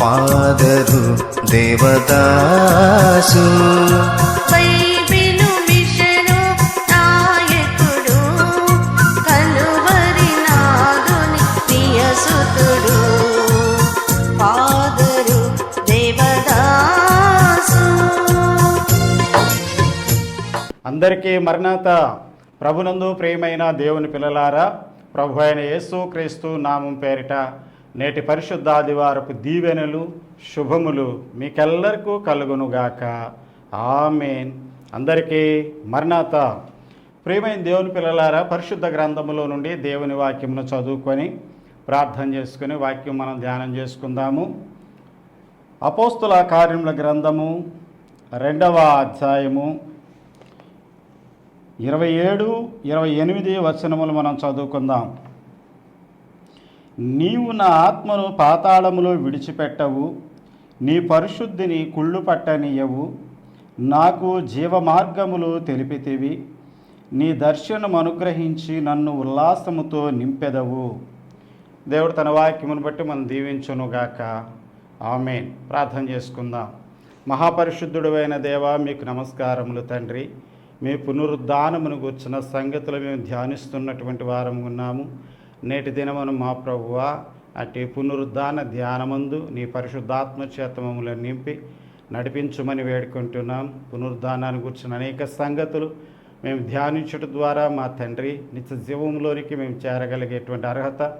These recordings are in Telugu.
ఫాదరు దేవదాసు. అందరికీ మరణాత ప్రభునందు ప్రియమైన దేవుని పిల్లలారా ప్రభు అయిన యేసు క్రీస్తు నామం పేరిట నేటి పరిశుద్ధాదివారపు దీవెనలు శుభములు మీకెల్లరికూ కలుగునుగాక. ఆమెన్. అందరికీ మర్ణాత. ప్రియమైన దేవుని పిల్లలారా పరిశుద్ధ గ్రంథములో నుండి దేవుని వాక్యమును చదువుకొని ప్రార్థన చేసుకుని వాక్యం మనం ధ్యానం చేసుకుందాము. అపోస్తుల కార్యముల గ్రంథము రెండవ అధ్యాయము ఇరవై ఏడు ఇరవై ఎనిమిది వచనములు మనం చదువుకుందాం. నీవు నా ఆత్మను పాతాళములో విడిచిపెట్టవు నీ పరిశుద్ధిని కుళ్ళు పట్టనీయవు నాకు జీవమార్గములు తెలిపితివి నీ దర్శనం అనుగ్రహించి నన్ను ఉల్లాసముతో నింపెదవు. దేవుడు తన వాక్యమును బట్టి మనం దీవించునుగాక ఆమెన్. ప్రార్థన చేసుకుందాం. మహాపరిశుద్ధుడు అయిన దేవా మీకు నమస్కారములు తండ్రి. మీ పునరుద్ధానమును గుర్చిన సంగతులు మేము ధ్యానిస్తున్నటువంటి వారం ఉన్నాము. నేటి దినమును మా ప్రభువా అట్టి పునరుద్ధాన ధ్యానమందు నీ పరిశుద్ధాత్మ చేత నింపి నడిపించమని వేడుకుంటున్నాం. పునరుద్ధానాన్ని కూర్చున్న అనేక సంగతులు మేము ధ్యానించుట ద్వారా మా తండ్రి నిత్య జీవంలోనికి మేము చేరగలిగేటువంటి అర్హత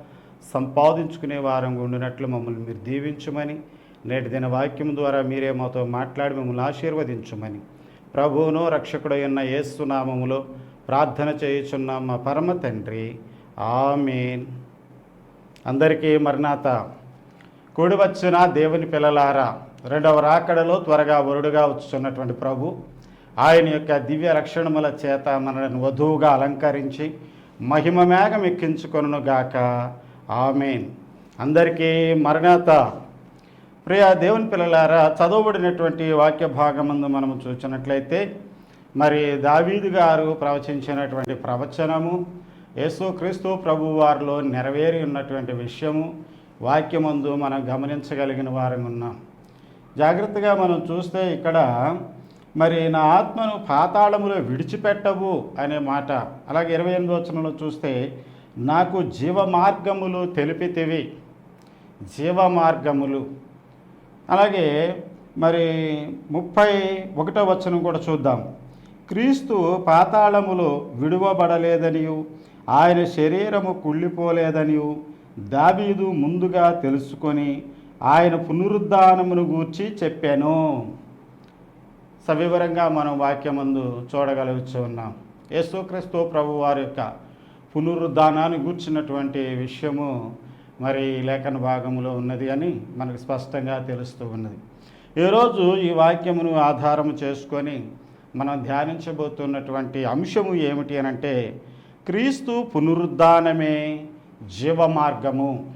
సంపాదించుకునే వారం ఉండినట్లు మమ్మల్ని మీరు దీవించమని నేటి దిన వాక్యం ద్వారా మీరే మాతో మాట్లాడి మమ్మల్ని ఆశీర్వదించమని. ప్రభువును రక్షకుడైన యేసునామములో ప్రార్థన చేయుచున్నాం మా పరమ తండ్రి. ఆమెన్. అందరికీ మరణాత. కూడివచ్చిన దేవుని పిల్లలారా? రెండవ రాకడలో త్వరగా వరుడుగా వచ్చుచున్నటువంటి ప్రభు ఆయన యొక్క దివ్య రక్షణముల చేత మనలను వధువుగా అలంకరించి మహిమ మేఘం ఎక్కించుకొనును గాక. ఆమెన్. అందరికీ మరణాత. ప్రియ దేవుని పిల్లలారా చదవబడినటువంటి వాక్య భాగమందు మనము చూసినట్లయితే మరి దావీదు గారు ప్రవచించినటువంటి ప్రవచనము యేసుక్రీస్తు ప్రభు వారిలో నెరవేరి ఉన్నటువంటి విషయము వాక్యమందు మనం గమనించగలిగిన వారం ఉన్నాం. జాగ్రత్తగా మనం చూస్తే ఇక్కడ మరి నా ఆత్మను పాతాళములో విడిచిపెట్టవు అనే మాట. అలాగే ఇరవై ఎనిమిది వచనంలో చూస్తే నాకు జీవ మార్గములు తెలిపితివి. జీవ మార్గములు అలాగే మరి ముప్పై ఒకటో వచనం కూడా చూద్దాం. క్రీస్తు పాతాళములో విడువబడలేదనియు ఆయన శరీరము కుళ్ళిపోలేదని దావీదు ముందుగా తెలుసుకొని ఆయన పునరుద్ధానమును గూర్చి చెప్పాను. సవివరంగా మనం వాక్యమందు చూడగలుగుతూ ఉన్నాం. యేసుక్రీస్తు ప్రభు వారి యొక్క పునరుద్ధానాన్ని గూర్చినటువంటి విషయము మరి లేఖన భాగంలో ఉన్నది అని మనకు స్పష్టంగా తెలుస్తూ ఉన్నది. ఈరోజు ఈ వాక్యమును ఆధారం చేసుకొని మనం ధ్యానించబోతున్నటువంటి అంశము ఏమిటి అని అంటే క్రీస్తు పునరుద్ధానమే జీవ మార్గము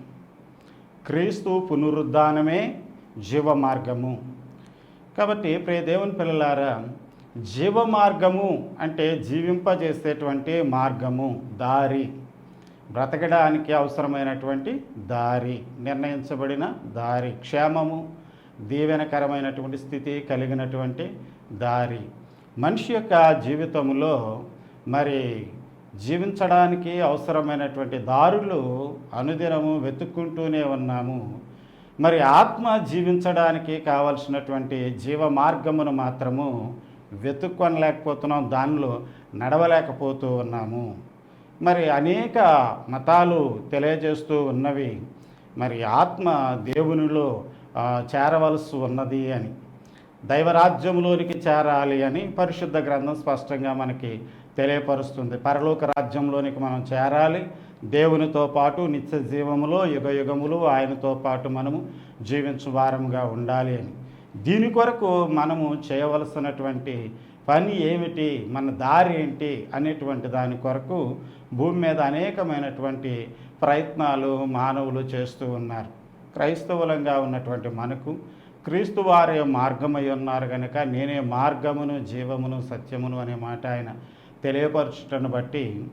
క్రీస్తు పునరుద్ధానమే జీవ మార్గము కాబట్టి ప్రియ దేవుని పిల్లలారా జీవ మార్గము అంటే జీవింపజేసేటువంటి మార్గము దారి. బ్రతకడానికి అవసరమైనటువంటి దారి నిర్ణయించబడిన దారి క్షేమము దీవెనకరమైనటువంటి స్థితి కలిగినటువంటి దారి. మనిషి యొక్క జీవితంలో మరి జీవించడానికి అవసరమైనటువంటి దారులు అనుదినము వెతుక్కుంటూనే ఉన్నాము. మరి ఆత్మ జీవించడానికి కావలసినటువంటి జీవ మార్గమును మాత్రము వెతుక్కొనలేకపోతున్నాం దానిలో నడవలేకపోతూ ఉన్నాము. మరి అనేక మతాలు తెలియజేస్తూ ఉన్నవి. మరి ఆత్మ దేవునిలో చేరవలసి ఉన్నది అని దైవరాజ్యంలోనికి చేరాలి అని పరిశుద్ధ గ్రంథం స్పష్టంగా మనకి తెలియపరుస్తుంది. పరలోక రాజ్యంలోనికి మనం చేరాలి. దేవునితో పాటు నిత్య జీవములో యుగ యుగములు ఆయనతో పాటు మనము జీవించు వారముగా ఉండాలి అని. దీని కొరకు మనము చేయవలసినటువంటి పని ఏమిటి? మన దారి ఏంటి? అనేటువంటి దాని కొరకు భూమి మీద అనేకమైనటువంటి ప్రయత్నాలు మానవులు చేస్తూ ఉన్నారు. క్రైస్తవులంగా ఉన్నటువంటి మనకు క్రీస్తు వారే మార్గమై ఉన్నారు కనుక నేనే మార్గమును జీవమును సత్యమును అనే మాట ఆయన తెలియపరచుటను బట్టి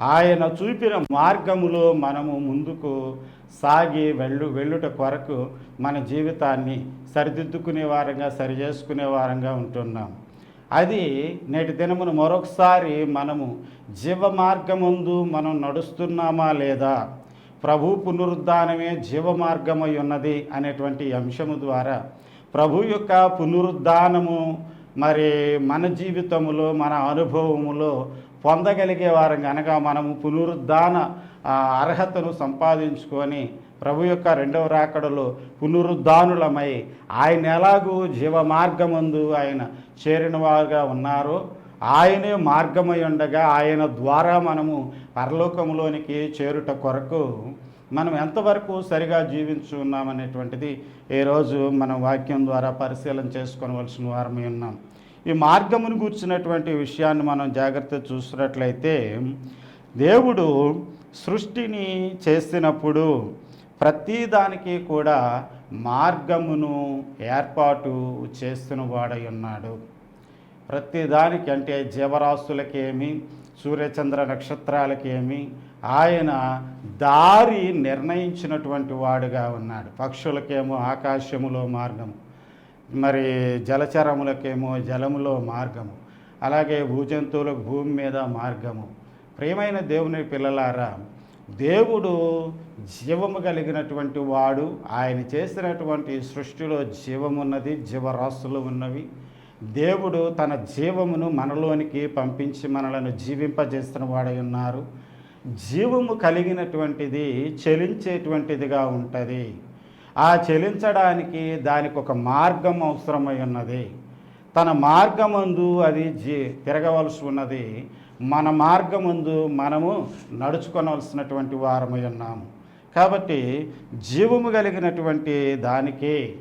ఆయన చూపిన మార్గములో మనము ముందుకు సాగి వెళ్ళు వెళ్ళుట కొరకు మన జీవితాన్ని సరిదిద్దుకునే వారంగా సరిచేసుకునే వారంగా ఉంటున్నాం. అది నేటి దినమును మరొకసారి మనము జీవ మార్గముందు మనం నడుస్తున్నామా లేదా? ప్రభు పునరుద్ధానమే జీవ మార్గమై ఉన్నది అనేటువంటి అంశము ద్వారా ప్రభు యొక్క పునరుద్ధానము మరి మన జీవితములో మన అనుభవములో పొందగలిగే వారు కనుక మనము పునరుద్ధాన అర్హతను సంపాదించుకొని ప్రభు యొక్క రెండవ రాకడలో పునరుద్ధానులమై ఆయన ఎలాగూ జీవ మార్గమందు ఆయన చేరిన వారుగా ఉన్నారో ఆయనే మార్గమై ఉండగా ఆయన ద్వారా మనము పరలోకంలోనికి చేరుట కొరకు మనం ఎంతవరకు సరిగా జీవించు ఉన్నామనేటువంటిది ఈరోజు మనం వాక్యం ద్వారా పరిశీలన చేసుకోవలసిన వారమై ఉన్నాం. ఈ మార్గమును కూర్చున్నటువంటి విషయాన్ని మనం జాగ్రత్త చూసినట్లయితే దేవుడు సృష్టిని చేసినప్పుడు ప్రతిదానికి కూడా మార్గమును ఏర్పాటు చేస్తున్న వాడై ఉన్నాడు. ప్రతిదానికి అంటే జీవరాశులకేమి సూర్యచంద్ర నక్షత్రాలకేమి ఆయన దారి నిర్ణయించినటువంటి వాడుగా ఉన్నాడు. పక్షులకేమో ఆకాశములో మార్గము. మరి జలచరములకేమో జలములో మార్గము అలాగే భూజంతువులకు భూమి మీద మార్గము. ప్రియమైన దేవుని పిల్లలారా దేవుడు జీవము కలిగినటువంటి వాడు ఆయన చేసినటువంటి సృష్టిలో జీవమున్నది జీవరాశులు ఉన్నవి. దేవుడు తన జీవమును మనలోనికి పంపించి మనలను జీవింపజేస్తున్న వాడై ఉన్నారు. జీవము కలిగినటువంటిది చెలించేటువంటిదిగా ఉంటుంది. ఆ చెలించడానికి దానికి ఒక మార్గం అవసరమై ఉన్నది తన మార్గమందు అది జీ తిరగవలసి ఉన్నది. మన మార్గమందు మనము నడుచుకొనవలసినటువంటి వారమై ఉన్నాము కాబట్టి జీవము కలిగినటువంటి దానికి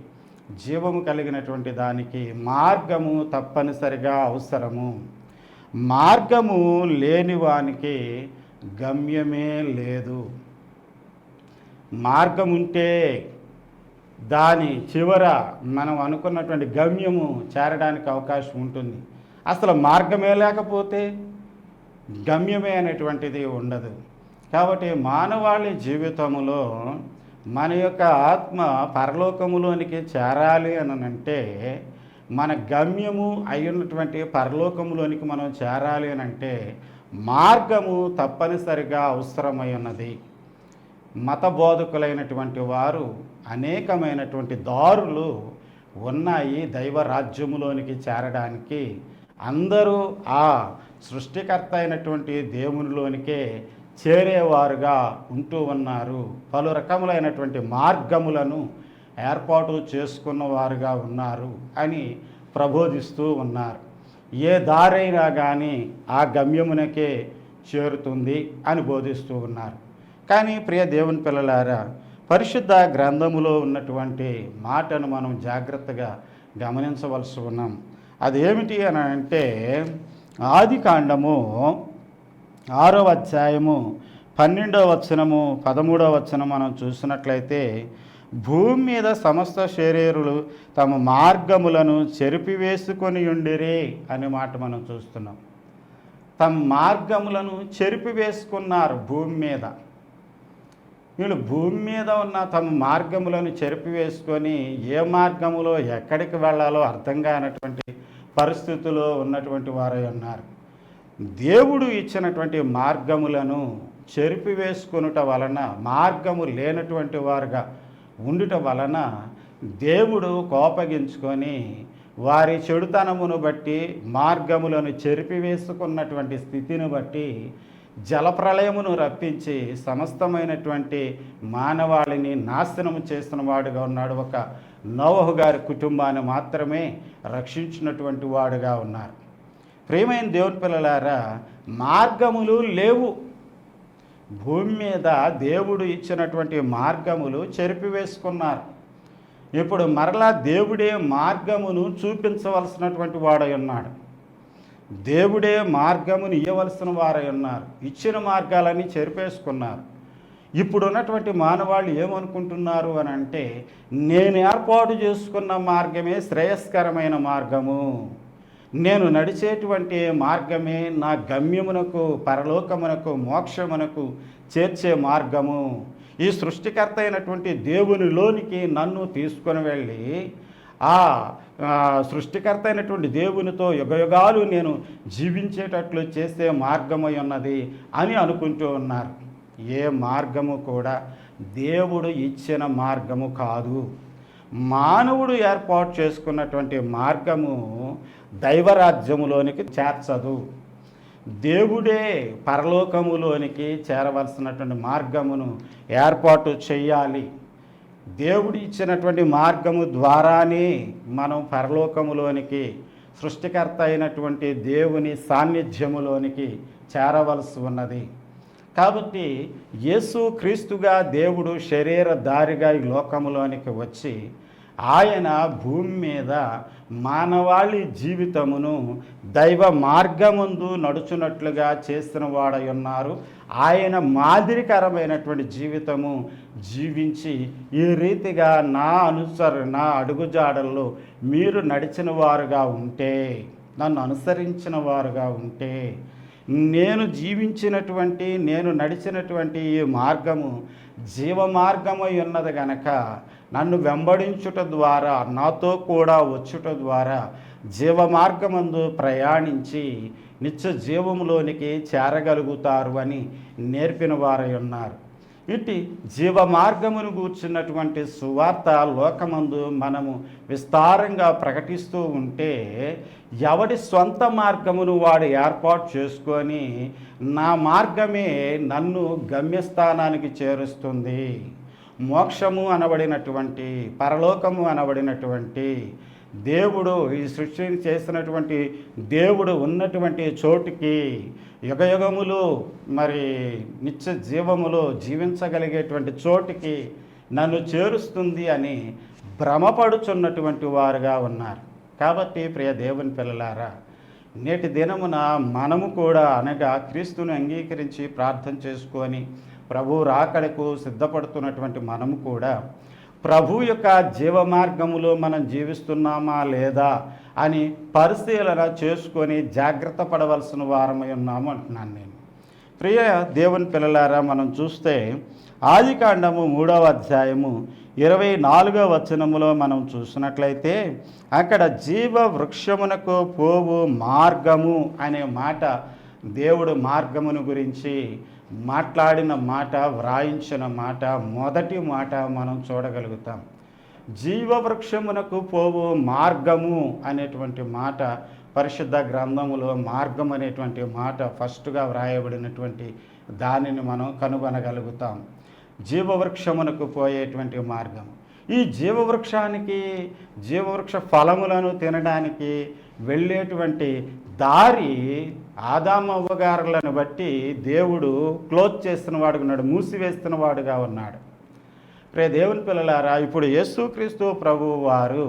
జీవము కలిగినటువంటి దానికి మార్గము తప్పనిసరిగా అవసరము. మార్గము లేని వానికి గమ్యమే లేదు. మార్గం ఉంటే దాని చివర మనం అనుకున్నటువంటి గమ్యము చేరడానికి అవకాశం ఉంటుంది. అసలు మార్గమే లేకపోతే గమ్యమే అనేటువంటిది ఉండదు. కాబట్టి మానవాళి జీవితంలో మన యొక్క ఆత్మ పరలోకములోనికి చేరాలి అని అంటే మన గమ్యము అయ్యున్నటువంటి పరలోకములోనికి మనం చేరాలి అని అంటే మార్గము తప్పనిసరిగా అవసరమై ఉన్నది. మత బోధకులైనటువంటి వారు అనేకమైనటువంటి దారులు ఉన్నాయి దైవ రాజ్యములోనికి చేరడానికి. అందరూ ఆ సృష్టికర్త అయినటువంటి దేవునిలోనికే చేరేవారుగా ఉంటూ ఉన్నారు. పలు రకములైనటువంటి మార్గములను ఏర్పాటు చేసుకున్నవారుగా ఉన్నారు అని ప్రబోధిస్తూ ఉన్నారు. ఏ దారైనా కానీ ఆ గమ్యమునకే చేరుతుంది అని బోధిస్తూ ఉన్నారు. కానీ ప్రియ దేవుని పిల్లలారా పరిశుద్ధ గ్రంథములో ఉన్నటువంటి మాటను మనం జాగ్రత్తగా గమనించవలసి ఉన్నాం. అదేమిటి అని అంటే ఆది కాండము ఆరో అధ్యాయము పన్నెండవ వచనము పదమూడవ వచనం మనం చూసినట్లయితే భూమి మీద సమస్త శరీరులు తమ మార్గములను చెరిపివేసుకొని ఉండిరే అనే మాట మనం చూస్తున్నాం. తమ మార్గములను చెరిపివేసుకున్నారు భూమి మీద. వీళ్ళు భూమి మీద ఉన్న తమ మార్గములను చెరిపివేసుకొని ఏ మార్గములో ఎక్కడికి వెళ్ళాలో అర్థం కానటువంటి పరిస్థితుల్లో ఉన్నటువంటి వారై ఉన్నారు. దేవుడు ఇచ్చినటువంటి మార్గములను చెరిపివేసుకొనుట వలన మార్గము లేనటువంటి వారుగా ఉండుట వలన దేవుడు కోపగించుకొని వారి చెడుతనమును బట్టి మార్గములను చెరిపివేసుకున్నటువంటి స్థితిని బట్టి జలప్రలయమును రప్పించి సమస్తమైనటువంటి మానవాళిని నాశనము చేస్తున్న వాడుగా ఉన్నాడు. ఒక నోవహు గారి కుటుంబాన్ని మాత్రమే రక్షించినటువంటి వాడుగా ఉన్నారు. ప్రియమైన దేవుని పిల్లలారా మార్గములు లేవు. భూమి మీద దేవుడు ఇచ్చినటువంటి మార్గములు చెరిపివేసుకున్నారు. ఇప్పుడు మరలా దేవుడే మార్గమును చూపించవలసినటువంటి వాడై ఉన్నాడు. దేవుడే మార్గమును ఇవ్వవలసిన వారై ఉన్నారు. ఇచ్చిన మార్గాలన్నీ చెరిపేసుకున్నారు. ఇప్పుడు ఉన్నటువంటి మానవాళ్ళు ఏమనుకుంటున్నారు అని అంటే నేను ఏర్పాటు చేసుకున్న మార్గమే శ్రేయస్కరమైన మార్గము. నేను నడిచేటువంటి మార్గమే నా గమ్యమునకు పరలోకమునకు మోక్షమునకు చేర్చే మార్గము. ఈ సృష్టికర్త అయినటువంటి దేవునిలోనికి నన్ను తీసుకొని వెళ్ళి ఆ సృష్టికర్త అయినటువంటి దేవునితో యుగయుగాలు నేను జీవించేటట్లు చేసే మార్గమై ఉన్నది అని అనుకుంటూ ఉన్నారు. ఏ మార్గము కూడా దేవుడు ఇచ్చిన మార్గము కాదు. మానవుడు ఏర్పాటు చేసుకున్నటువంటి మార్గము దైవరాజ్యములోనికి చేర్చదు. దేవుడే పరలోకములోనికి చేరవలసినటువంటి మార్గమును ఏర్పాటు చేయాలి. దేవుడు ఇచ్చినటువంటి మార్గము ద్వారానే మనం పరలోకములోనికి సృష్టికర్త అయినటువంటి దేవుని సాన్నిధ్యములోనికి చేరవలసి ఉన్నది. కాబట్టి యేసు క్రీస్తుగా దేవుడు శరీర దారిగా ఈ లోకములోనికి వచ్చి ఆయన భూమి మీద మానవాళి జీవితమును దైవ మార్గముందు నడుచున్నట్లుగా చేసిన వాడై ఉన్నారు. ఆయన మాదిరికరమైనటువంటి జీవితము జీవించి ఈ రీతిగా నా అనుసర నా అడుగుజాడల్లో మీరు నడిచిన వారుగా ఉంటే నన్ను అనుసరించిన వారుగా ఉంటే నేను జీవించినటువంటి నేను నడిచినటువంటి ఈ మార్గము జీవ మార్గమై ఉన్నది గనక నన్ను వెంబడించుట ద్వారా నాతో కూడా వచ్చుట ద్వారా జీవ మార్గమందు ప్రయాణించి నిత్య జీవములోనికి చేరగలుగుతారు అని నేర్పిన వారై ఉన్నారు. ఇటు జీవ మార్గమును కూర్చున్నటువంటి సువార్త లోకమందు మనము విస్తారంగా ప్రకటిస్తూ ఉంటే ఎవడి సొంత మార్గమును వాడు ఏర్పాటు చేసుకొని నా మార్గమే నన్ను గమ్యస్థానానికి చేరుస్తుంది. మోక్షము అనబడినటువంటి పరలోకము అనబడినటువంటి దేవుడు ఈ సృష్టిని చేసినటువంటి దేవుడు ఉన్నటువంటి చోటుకి యుగయుగములు మరి నిత్య జీవములో జీవించగలిగేటువంటి చోటుకి నన్ను చేరుస్తుంది అని భ్రమపడుచున్నటువంటి వారుగా ఉన్నారు. కాబట్టి ప్రియ దేవుని పిల్లలారా నేటి దినమున మనము కూడా అనగా క్రీస్తుని అంగీకరించి ప్రార్థన చేసుకొని ప్రభు రాకడకు సిద్ధపడుతున్నటువంటి మనము కూడా ప్రభు యొక్క జీవ మార్గములో మనం జీవిస్తున్నామా లేదా అని పరిశీలన చేసుకొని జాగ్రత్త పడవలసిన వారమై ఉన్నాము అంటున్నాను నేను. ప్రియ దేవుని పిల్లలారా మనం చూస్తే ఆదికాండము మూడవ అధ్యాయము ఇరవై నాలుగవ వచనములో మనం చూసినట్లయితే అక్కడ జీవ వృక్షమునకు పోవు మార్గము అనే మాట దేవుడు మార్గమును గురించి మాట్లాడిన మాట వ్రాయించిన మాట మొదటి మాట మనం చూడగలుగుతాం. జీవవృక్షమునకు పోవు మార్గము అనేటువంటి మాట పరిశుద్ధ గ్రంథములో మార్గం అనేటువంటి మాట ఫస్ట్గా వ్రాయబడినటువంటి దానిని మనం కనుగొనగలుగుతాం. జీవవృక్షమునకు పోయేటువంటి మార్గం. ఈ జీవవృక్షానికి జీవవృక్ష ఫలములను తినడానికి వెళ్ళేటువంటి దారి ఆదామవ్వగారులను బట్టి దేవుడు క్లోజ్ చేస్తున్న వాడుగా ఉన్నాడు మూసివేస్తున్న వాడుగా ఉన్నాడు. రే దేవుని పిల్లలారా ఇప్పుడు యేసుక్రీస్తు ప్రభు వారు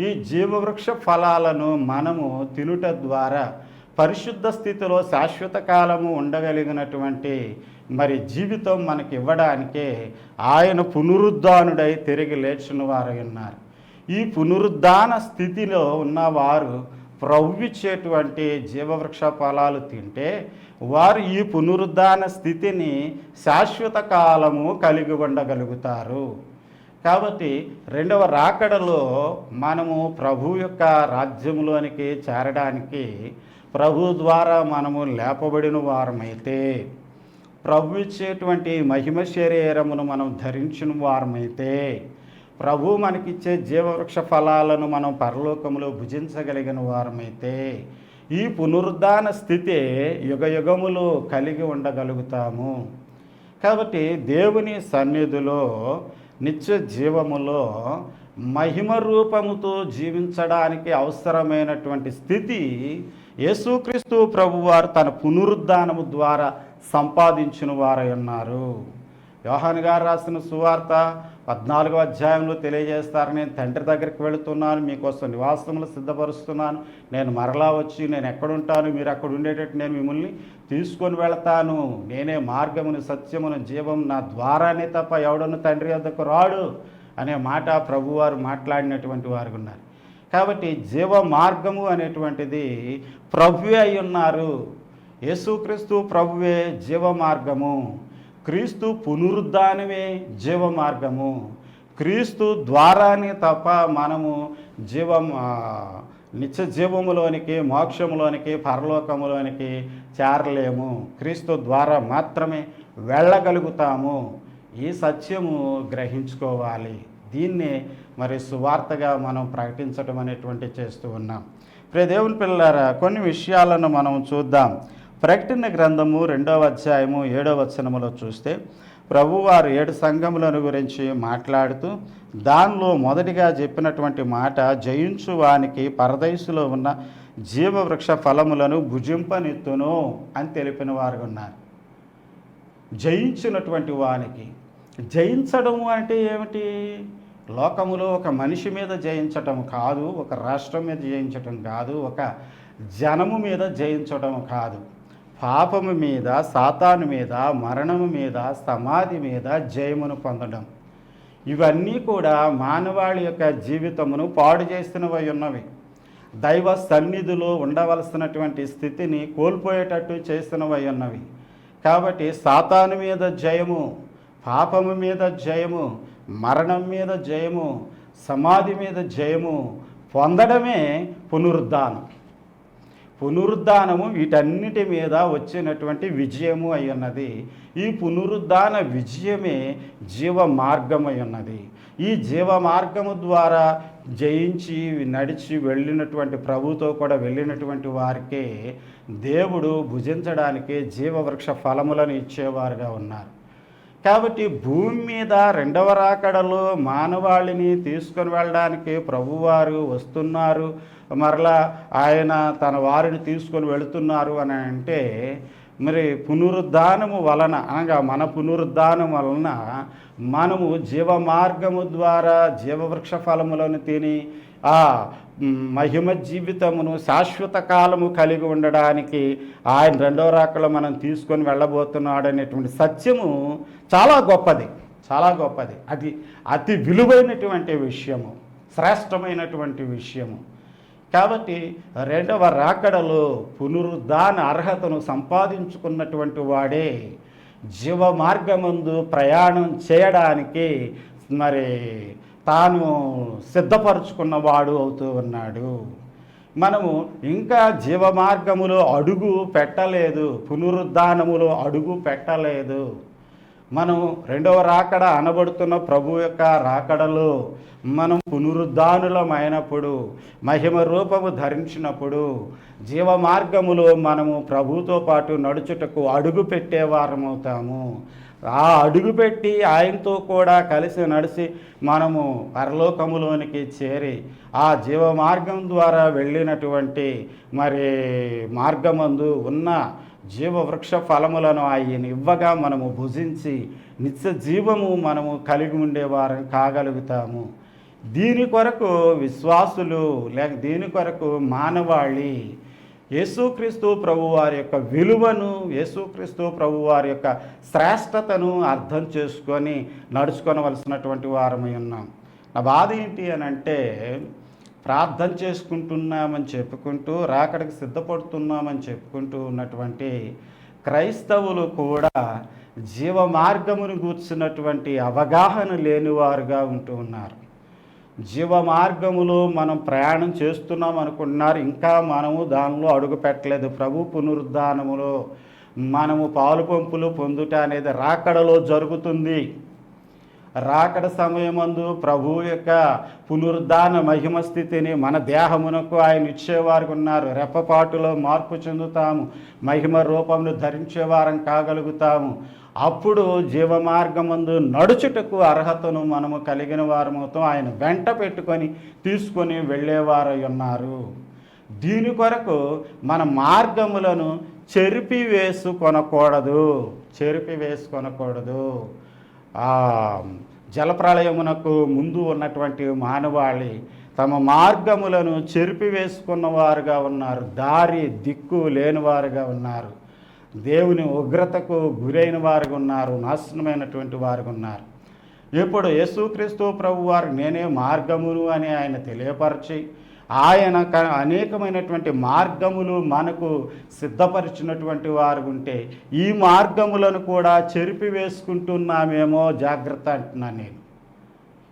ఈ జీవవృక్ష ఫలాలను మనము తినుట ద్వారా పరిశుద్ధ స్థితిలో శాశ్వత కాలము ఉండగలిగినటువంటి మరి జీవితం మనకి ఇవ్వడానికే ఆయన పునరుద్ధానుడై తిరిగి లేచిన వారై ఉన్నారు. ఈ పునరుద్ధాన స్థితిలో ఉన్నవారు ప్రవ్విచ్చేటువంటి జీవవృక్ష ఫలాలు తింటే వారు ఈ పునరుద్ధాన స్థితిని శాశ్వత కాలము కలిగి ఉండగలుగుతారు. కాబట్టి రెండవ రాకడలో మనము ప్రభు యొక్క రాజ్యంలోనికి చేరడానికి ప్రభు ద్వారా మనము లేపబడిన వారమైతే ప్రభు ఇచ్చేటువంటి మహిమ శరీరమును మనం ధరించిన వారమైతే ప్రభు మనకిచ్చే జీవవృక్ష ఫలాలను మనం పరలోకములో భుజించగలిగిన వారమైతే ఈ పునరుద్ధాన స్థితి యుగ యుగములు కలిగి ఉండగలుగుతాము. కాబట్టి దేవుని సన్నిధిలో నిత్య జీవములో మహిమ రూపముతో జీవించడానికి అవసరమైనటువంటి స్థితి యేసుక్రీస్తు ప్రభువారు తన పునరుద్ధానము ద్వారా సంపాదించిన వారై ఉన్నారు. యోహాన్ గారు రాసిన సువార్త పద్నాలుగో అధ్యాయంలో తెలియజేస్తారు నేను తండ్రి దగ్గరికి వెళుతున్నాను మీకోసం నివాసములు సిద్ధపరుస్తున్నాను. నేను మరలా వచ్చి నేను ఎక్కడుంటాను మీరు అక్కడ ఉండేటట్టు నేను మిమ్మల్ని తీసుకొని వెళతాను. నేనే మార్గమును సత్యమును జీవం నా ద్వారానే తప్ప ఎవడను తండ్రి వద్దకు రాడు అనే మాట ప్రభువారు మాట్లాడినటువంటి వారు ఉన్నారు. కాబట్టి జీవ మార్గము అనేటువంటిది ప్రభువే అయి ఉన్నారు. యేసుక్రీస్తు ప్రభువే జీవ మార్గము. క్రీస్తు పునరుద్ధానమే జీవ మార్గము క్రీస్తు ద్వారానే తప్ప మనము జీవం నిత్య జీవములోనికి మోక్షములోనికి పరలోకములోనికి చేరలేము. క్రీస్తు ద్వారా మాత్రమే వెళ్ళగలుగుతాము. ఈ సత్యము గ్రహించుకోవాలి. దీన్నే మరి సువార్తగా మనం ప్రకటించడం అనేటువంటి చేస్తూ ఉన్నాం. ప్రియ దేవుని పిల్లలారా కొన్ని విషయాలను మనం చూద్దాం. ప్రకటన గ్రంథము రెండవ అధ్యాయము ఏడవ వచనములో చూస్తే ప్రభువారు ఏడు సంఘములను గురించి మాట్లాడుతూ దానిలో మొదటిగా చెప్పినటువంటి మాట జయించు వానికి పరదయసులో ఉన్న జీవవృక్ష ఫలములను భుజింపనెత్తును అని తెలిపిన వారు ఉన్నారు. జయించినటువంటి వానికి జయించడం అంటే ఏమిటి? లోకములో ఒక మనిషి మీద జయించటం కాదు ఒక రాష్ట్రం మీద జయించటం కాదు ఒక జనము మీద జయించడం కాదు. పాపము మీద సాతాను మీద మరణము మీద సమాధి మీద జయమును పొందడం. ఇవన్నీ కూడా మానవాళి యొక్క జీవితమును పాడు చేసినవై ఉన్నవి. దైవ సన్నిధిలో ఉండవలసినటువంటి స్థితిని కోల్పోయేటట్టు చేసినవై ఉన్నవి. కాబట్టి సాతాను మీద జయము పాపము మీద జయము మరణం మీద జయము సమాధి మీద జయము పొందడమే పునరుద్ధానం. పునరుద్ధానము వీటన్నిటి మీద వచ్చినటువంటి విజయము అయి ఉన్నది. ఈ పునరుద్ధాన విజయమే జీవ మార్గమై ఉన్నది. ఈ జీవ మార్గము ద్వారా జయించి నడిచి వెళ్ళినటువంటి ప్రభుతో కూడా వెళ్ళినటువంటి వారికే దేవుడు భుజించడానికి జీవవృక్ష ఫలములను ఇచ్చేవారుగా ఉన్నారు. కాబట్టి భూమి మీద రెండవ రాకడలో మానవాళిని తీసుకొని వెళ్ళడానికి ప్రభువారు వస్తున్నారు. మరలా ఆయన తన వారిని తీసుకొని వెళుతున్నారు అని అంటే మరి పునరుద్ధానము వలన అనగా మన పునరుద్ధానం వలన మనము జీవ మార్గము ద్వారా జీవవృక్ష ఫలములను తిని ఆ మహిమ జీవితమును శాశ్వత కాలము కలిగి ఉండడానికి ఆయన రెండో రాకలో మనం తీసుకొని వెళ్ళబోతున్నాడు అనేటువంటి సత్యము చాలా గొప్పది చాలా గొప్పది. అది అతి విలువైనటువంటి విషయము శ్రేష్టమైనటువంటి విషయము. కాబట్టి రెండవ రాకడలో పునరుద్ధాన అర్హతను సంపాదించుకున్నటువంటి వాడే జీవ మార్గమందు ప్రయాణం చేయడానికి మరి తాను సిద్ధపరచుకున్నవాడు అవుతూ ఉన్నాడు. మనము ఇంకా జీవ మార్గములో అడుగు పెట్టలేదు పునరుద్ధానములో అడుగు పెట్టలేదు. మనం రెండవ రాకడ అనబడుతున్న ప్రభు యొక్క రాకడలో మనం పునరుద్ధానులమైనప్పుడు మహిమ రూపము ధరించినప్పుడు జీవ మార్గములో మనము ప్రభుతో పాటు నడుచుటకు అడుగు పెట్టేవారమవుతాము. ఆ అడుగుపెట్టి ఆయనతో కూడా కలిసి నడిచి మనము పరలోకములోనికి చేరి ఆ జీవ మార్గం ద్వారా వెళ్ళినటువంటి మరి మార్గమందు ఉన్న జీవవృక్ష ఫలములను ఆయన ఇవ్వగా మనము భుజించి నిత్య జీవము మనము కలిగి ఉండేవారం కాగలుగుతాము. దీని కొరకు విశ్వాసులు లేక దీని కొరకు మానవాళి యేసుక్రీస్తు ప్రభువారి యొక్క విలువను యేసుక్రీస్తు ప్రభువారి యొక్క శ్రేష్టతను అర్థం చేసుకొని నడుచుకొనవలసినటువంటి వారమై ఉన్నాం. నా బాధ ఏంటి అని అంటే ప్రార్థన చేసుకుంటున్నామని చెప్పుకుంటూ రాకడికి సిద్ధపడుతున్నామని చెప్పుకుంటూ ఉన్నటువంటి క్రైస్తవులు కూడా జీవ మార్గమును కూర్చున్నటువంటి అవగాహన లేనివారుగా ఉంటూ ఉన్నారు. జీవ మార్గములో మనం ప్రయాణం చేస్తున్నాం అనుకుంటున్నారు. ఇంకా మనము దానిలో అడుగు పెట్టలేదు. ప్రభు పునరుద్ధానములో మనము పాలు పంపులు పొందుట అనేది రాకడలో జరుగుతుంది. రాకడ సమయమందు ప్రభు యొక్క పునరుద్ధాన మహిమ స్థితిని మన దేహమునకు ఆయన ఇచ్చేవారు ఉన్నారు. రెప్పపాటులో మార్పు చెందుతాము. మహిమ రూపమును ధరించేవారం కాగలుగుతాము. అప్పుడు జీవమార్గమందు నడుచుటకు అర్హతను మనము కలిగిన వారమవుతాం. ఆయన వెంట పెట్టుకొని తీసుకొని వెళ్ళేవారై ఉన్నారు దీని కొరకు మన మార్గములను చెరిపి వేసుకొనకూడదు చెరిపి వేసుకొనకూడదు జలప్రళయమునకు ముందు ఉన్నటువంటి మానవాళి తమ మార్గములను చెరిపివేసుకున్న వారుగా ఉన్నారు. దారి దిక్కు లేని వారుగా ఉన్నారు. దేవుని ఉగ్రతకు గురైన వారుగా ఉన్నారు నాశనమైనటువంటి వారుగా ఉన్నారు ఇప్పుడు యేసుక్రీస్తు ప్రభు వారు నేనే మార్గమును అని ఆయన తెలియపరిచి ఆయన క- అనేకమైనటువంటి మార్గములు మనకు సిద్ధపరిచినటువంటి వారు ఉంటే ఈ మార్గములను కూడా చెరిపి వేసుకుంటున్నామేమో జాగ్రత్త అంటున్నాను నేను.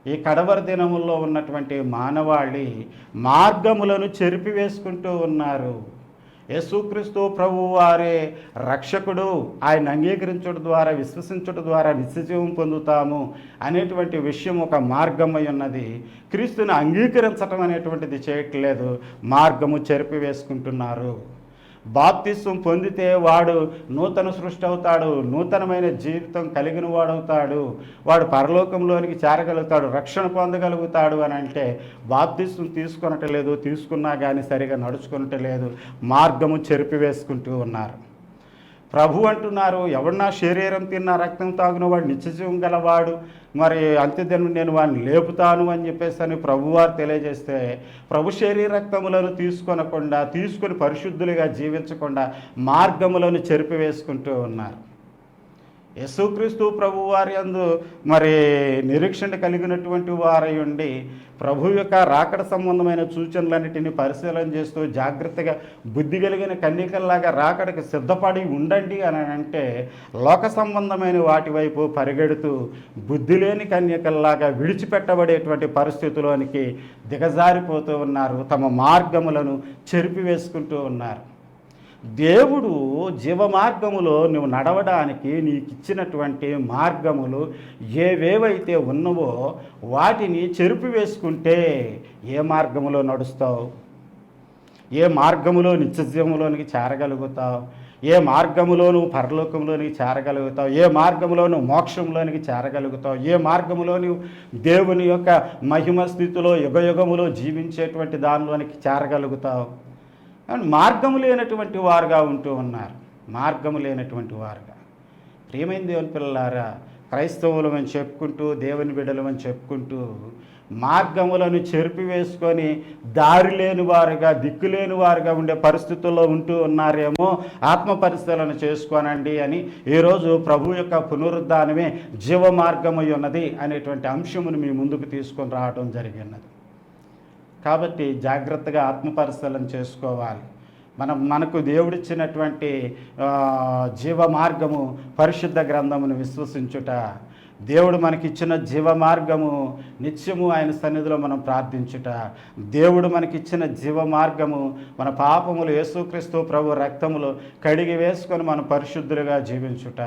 ఈ కడవరి దినముల్లో ఉన్నటువంటి మానవాళి మార్గములను చెరిపి వేసుకుంటూ ఉన్నారు. యేసుక్రీస్తు ప్రభు వారే రక్షకుడు. ఆయన అంగీకరించడం ద్వారా విశ్వసించడం ద్వారా నిత్యజీవం పొందుతాము అనేటువంటి విషయం ఒక మార్గమై ఉన్నది. క్రీస్తుని అంగీకరించటం అనేటువంటిది చేయట్లేదు. మార్గము చెరిపి వేసుకుంటున్నారు బాప్తిస్వం పొందితే వాడు నూతన సృష్టి అవుతాడు నూతనమైన జీవితం కలిగిన వాడవుతాడు వాడు పరలోకంలోనికి చేరగలుగుతాడు రక్షణ పొందగలుగుతాడు అని అంటే బాప్తిస్వం తీసుకొనటలేదు తీసుకున్నా కానీ సరిగా నడుచుకునటలేదు మార్గము చెరిపివేసుకుంటూ ఉన్నారు. ప్రభు అంటున్నారు ఎవరన్నా శరీరం తిన్న రక్తం తాగిన వాడు నిత్యజీవం గలవాడు మరి అంత్యదినం నేను వాడిని లేపుతాను అని చెప్పేసి అని ప్రభువారు తెలియజేస్తే ప్రభు శరీర రక్తములను తీసుకొనకుండా తీసుకొని పరిశుద్ధులుగా జీవించకుండా మార్గములను చెరిపివేసుకుంటూ ఉన్నారు. యేసుక్రీస్తు ప్రభు వారి అందు మరి నిరీక్షణ కలిగినటువంటి వారై ఉండి ప్రభు యొక్క రాకడ సంబంధమైన సూచనలన్నిటిని పరిశీలన చేస్తూ జాగ్రత్తగా బుద్ధి కలిగిన కన్యకల్లాగా రాకడకి సిద్ధపడి ఉండండి అని అంటే లోక సంబంధమైన వాటి వైపు పరిగెడుతూ బుద్ధి లేని కన్యకల్లాగా విడిచిపెట్టబడేటువంటి పరిస్థితిలోనికి దిగజారిపోతూ ఉన్నారు. తమ మార్గములను చెరిపివేసుకుంటూ ఉన్నారు. దేవుడు జీవ మార్గములో నువ్వు నడవడానికి నీకు ఇచ్చినటువంటి మార్గములు ఏవేవైతే ఉన్నవో వాటిని చెరుపు వేసుకుంటే ఏ మార్గములో నడుస్తావు? ఏ మార్గములో నిత్యజీవంలోనికి చేరగలుగుతావు? ఏ మార్గములో నువ్వు పరలోకంలోనికి చేరగలుగుతావు? ఏ మార్గంలో నువ్వు మోక్షంలోనికి చేరగలుగుతావు? ఏ మార్గంలో నువ్వు దేవుని యొక్క మహిమ స్థితిలో యుగయుగములో జీవించేటువంటి దానిలోనికి చేరగలుగుతావు? మార్గము లేనటువంటి వారుగా ఉంటూ ఉన్నారు. మార్గము లేనటువంటి వారుగా. ప్రియమైన దేవుని పిల్లలారా క్రైస్తవులం అని చెప్పుకుంటూ దేవుని బిడ్డలమని చెప్పుకుంటూ మార్గములను చెరిపివేసుకొని దారి లేని వారుగా దిక్కు లేని వారుగా ఉండే పరిస్థితుల్లో ఉంటూ ఉన్నారేమో ఆత్మ పరిశీలన చేసుకోనండి అని ఈరోజు ప్రభు యొక్క పునరుద్ధానమే జీవ మార్గమై ఉన్నది అనేటువంటి అంశమును మీ ముందుకు తీసుకొని రావడం జరిగినది. కాబట్టి జాగ్రత్తగా ఆత్మపరిశీలన చేసుకోవాలి. మనం మనకు దేవుడిచ్చినటువంటి జీవ మార్గము పరిశుద్ధ గ్రంథమును విశ్వసించుట దేవుడు మనకిచ్చిన జీవ మార్గము నిత్యము ఆయన సన్నిధిలో మనం ప్రార్థించుట దేవుడు మనకిచ్చిన జీవ మార్గము మన పాపములు యేసుక్రీస్తు ప్రభు రక్తములు కడిగి వేసుకొని మనం పరిశుద్ధులుగా జీవించుట.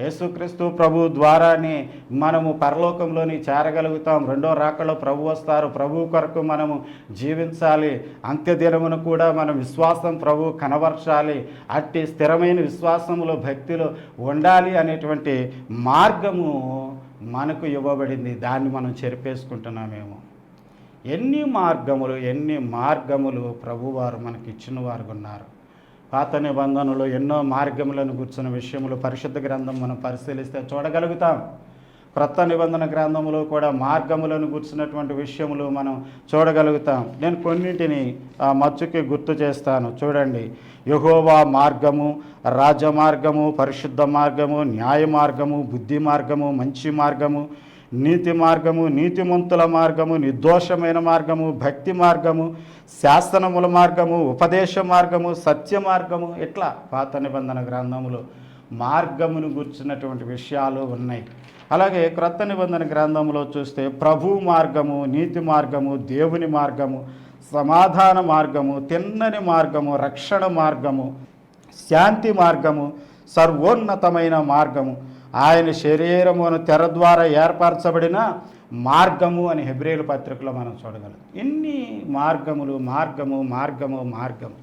యేసుక్రీస్తు ప్రభు ద్వారానే మనము పరలోకంలోని చేరగలుగుతాం. రెండో రాకలో ప్రభు వస్తారు. ప్రభు కొరకు మనము జీవించాలి. అంత్యదినమును కూడా మనం విశ్వాసం ప్రభు కనబరచాలి. అట్టి స్థిరమైన విశ్వాసములో భక్తిలో ఉండాలి అనేటువంటి మార్గము మనకు ఇవ్వబడింది. దాన్ని మనం చెరిపేసుకుంటున్నామేమో. ఎన్ని మార్గములు ఎన్ని మార్గములు ప్రభువారు మనకి ఇచ్చిన వారు ఉన్నారు. పాత నిబంధనలో ఎన్నో మార్గములను కూర్చున్న విషయములు పరిశుద్ధ గ్రంథం మనం పరిశీలిస్తే చూడగలుగుతాం. క్రొత్త నిబంధన గ్రంథములో కూడా మార్గములను గుర్చినటువంటి విషయములు మనం చూడగలుగుతాం. నేను కొన్నింటిని ఆ మచ్చుకి గుర్తు చేస్తాను. చూడండి. యహోవా మార్గము రాజమార్గము పరిశుద్ధ మార్గము న్యాయ మార్గము బుద్ధి మార్గము మంచి మార్గము నీతి మార్గము నీతిమంతుల మార్గము నిర్దోషమైన మార్గము భక్తి మార్గము శాసనముల మార్గము ఉపదేశ మార్గము సత్య మార్గము ఇట్లా పాత నిబంధన గ్రంథములో మార్గమును గుర్చినటువంటి విషయాలు ఉన్నాయి. అలాగే క్రొత్త నిబంధన గ్రంథంలో చూస్తే ప్రభు మార్గము నీతి మార్గము దేవుని మార్గము సమాధాన మార్గము తిన్నని మార్గము రక్షణ మార్గము శాంతి మార్గము సర్వోన్నతమైన మార్గము ఆయన శరీరమును తెర ద్వారా ఏర్పరచబడిన మార్గము అని హెబ్రేలు పత్రికలో మనం చూడగలం. ఎన్ని మార్గములు మార్గము మార్గము మార్గము.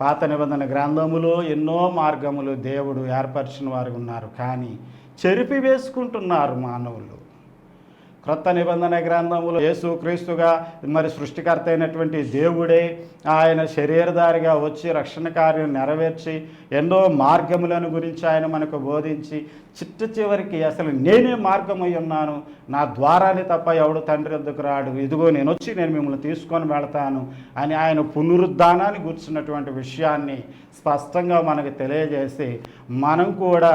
పాత నిబంధన గ్రంథములో ఎన్నో మార్గములు దేవుడు ఏర్పరిచిన వారు ఉన్నారు. కానీ చెరిపి వేసుకుంటున్నారు మానవులు. క్రొత్త నిబంధన గ్రంథములు యేసు క్రీస్తుగా మరి సృష్టికర్త అయినటువంటి దేవుడే ఆయన శరీరధారిగా వచ్చి రక్షణ కార్యం నెరవేర్చి ఎన్నో మార్గములను గురించి ఆయన మనకు బోధించి చిట్ట చివరికి అసలు నేనే మార్గమై ఉన్నాను. నా ద్వారాన్ని తప్ప ఎవడు తండ్రి వద్దకు రాడు. ఇదిగో నేను వచ్చి నేను మిమ్మల్ని తీసుకొని వెళతాను అని ఆయన పునరుద్ధానాన్ని కూర్చున్నటువంటి విషయాన్ని స్పష్టంగా మనకు తెలియజేసి మనం కూడా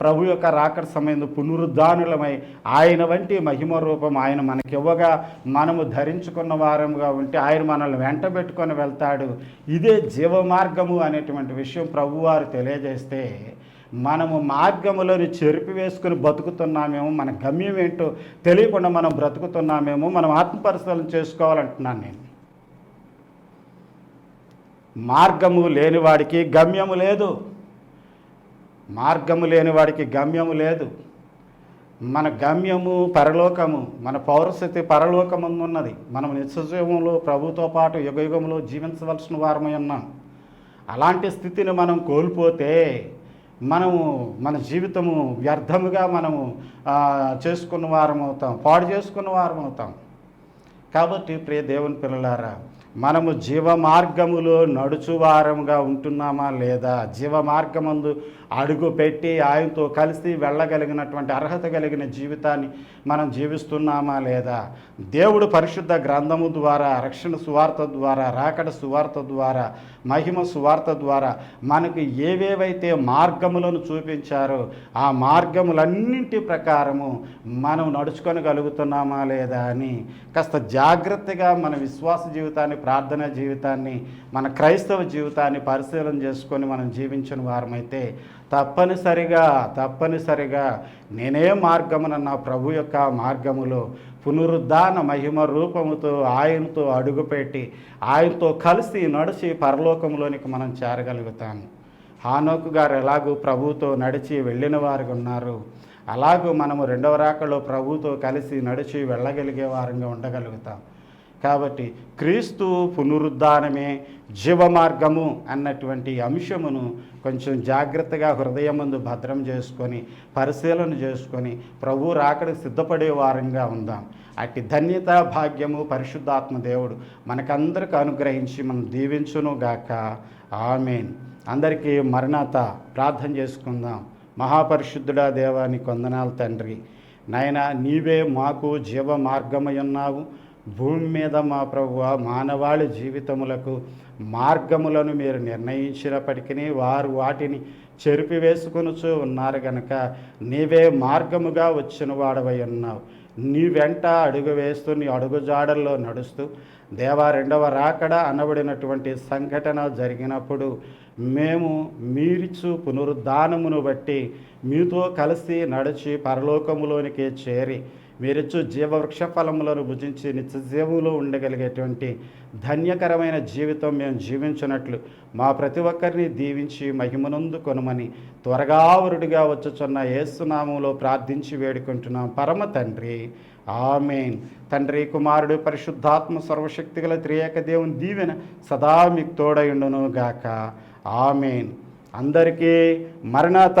ప్రభు యొక్క రాకడ సమయంలో పునరుద్ధానులమై ఆయన వంటి మహిమ రూపం ఆయన మనకివ్వగా మనము ధరించుకున్న వారముగా ఉంటే ఆయన మనల్ని వెంట పెట్టుకొని వెళ్తాడు. ఇదే జీవ మార్గము అనేటువంటి విషయం ప్రభువారు తెలియజేస్తే మనము మార్గములను చెరిపి వేసుకుని బతుకుతున్నామేమో మన గమ్యం ఏంటో తెలియకుండా మనం బ్రతుకుతున్నామేమో మనం ఆత్మపరిశీలన చేసుకోవాలంటున్నాను నేను. మార్గము లేనివాడికి గమ్యము లేదు. మార్గము లేనివాడికి గమ్యము లేదు. మన గమ్యము పరలోకము మన పౌరస్థితి పరలోకమున్నది మనం నిత్యజీవంలో ప్రభుతో పాటు యుగయుగంలో జీవించవలసిన వారమై ఉన్నాం. అలాంటి స్థితిని మనం కోల్పోతే మనము మన జీవితము వ్యర్థముగా మనము చేసుకున్న వారం అవుతాం పాడు చేసుకున్న వారం అవుతాం కాబట్టి ప్రియ దేవుని పిల్లలారా మనము జీవ మార్గములో నడుచువారముగా ఉంటున్నామా లేదా? జీవ మార్గమందు అడుగుపెట్టి ఆయనతో కలిసి వెళ్ళగలిగినటువంటి అర్హత కలిగిన జీవితాన్ని మనం జీవిస్తున్నామా లేదా? దేవుడు పరిశుద్ధ గ్రంథము ద్వారా రక్షణ సువార్త ద్వారా రాకడ సువార్త ద్వారా మహిమ సువార్త ద్వారా మనకు ఏవేవైతే మార్గములను చూపించారో ఆ మార్గములన్నింటి ప్రకారము మనం నడుచుకొనగలుగుతున్నామా లేదా అని కాస్త జాగ్రత్తగా మన విశ్వాస జీవితాన్ని ప్రార్థన జీవితాన్ని మన క్రైస్తవ జీవితాన్ని పరిశీలన చేసుకొని మనం జీవించిన వారమైతే తప్పనిసరిగా తప్పనిసరిగా నేనే మార్గమున నా ప్రభు యొక్క మార్గములో పునరుద్ధాన మహిమ రూపముతో ఆయనతో అడుగుపెట్టి ఆయనతో కలిసి నడిచి పరలోకంలోనికి మనం చేరగలుగుతాము హానోకు గారు ఎలాగూ ప్రభువుతో నడిచి వెళ్ళిన వారు ఉన్నారు. అలాగూ మనము రెండవ రాకలో ప్రభువుతో కలిసి నడిచి వెళ్ళగలిగే వారంగా ఉండగలుగుతాం. కాబట్టి క్రీస్తు పునరుద్ధానమే జీవ మార్గము అన్నటువంటి అంశమును కొంచెం జాగ్రత్తగా హృదయమందు భద్రం చేసుకొని పరిశీలన చేసుకొని ప్రభు రాకడికి సిద్ధపడే వారంగా ఉందాం. అట్టి ధన్యత భాగ్యము పరిశుద్ధాత్మ దేవుడు మనకందరికి అనుగ్రహించి మనం దీవించును గాక. ఆమెన్. అందరికీ మరణాత ప్రార్థన చేసుకుందాం. మహాపరిశుద్ధుడా దేవాని కొందనాలు తండ్రి. నాయన నీవే మాకు జీవ మార్గమై ఉన్నావు. భూమి మీద మా ప్రభు మానవాళి జీవితములకు మార్గములను మీరు నిర్ణయించినప్పటికీ వారు వాటిని చెరిపివేసుకొనుచు ఉన్నారు గనక నీవే మార్గముగా వచ్చిన వాడవై ఉన్నావు. నీ వెంట అడుగు వేస్తూ నీ అడుగుజాడల్లో నడుస్తూ దేవా రెండవ రాకడ అనబడినటువంటి సంఘటన జరిగినప్పుడు మేము మీరిచు పునరుద్ధానమును బట్టి మీతో కలిసి నడిచి పరలోకములోనికి చేరి మీరిచ్చు జీవవృక్ష ఫలములను భుజించి నిత్యజీవంలో ఉండగలిగేటువంటి ధన్యకరమైన జీవితం మేము జీవించినట్లు మా ప్రతి ఒక్కరిని దీవించి మహిమనందు కొనమని త్వరగా వరుడిగా వచ్చుచున్న ఏసునామంలో ప్రార్థించి వేడుకుంటున్నాం. పరమ తండ్రి ఆమెన్. తండ్రి కుమారుడు పరిశుద్ధాత్మ సర్వశక్తి గల త్రియేక దేవుని దీవెన సదా మీకు తోడయుండును గాక ఆమెన్. అందరికీ మరణాత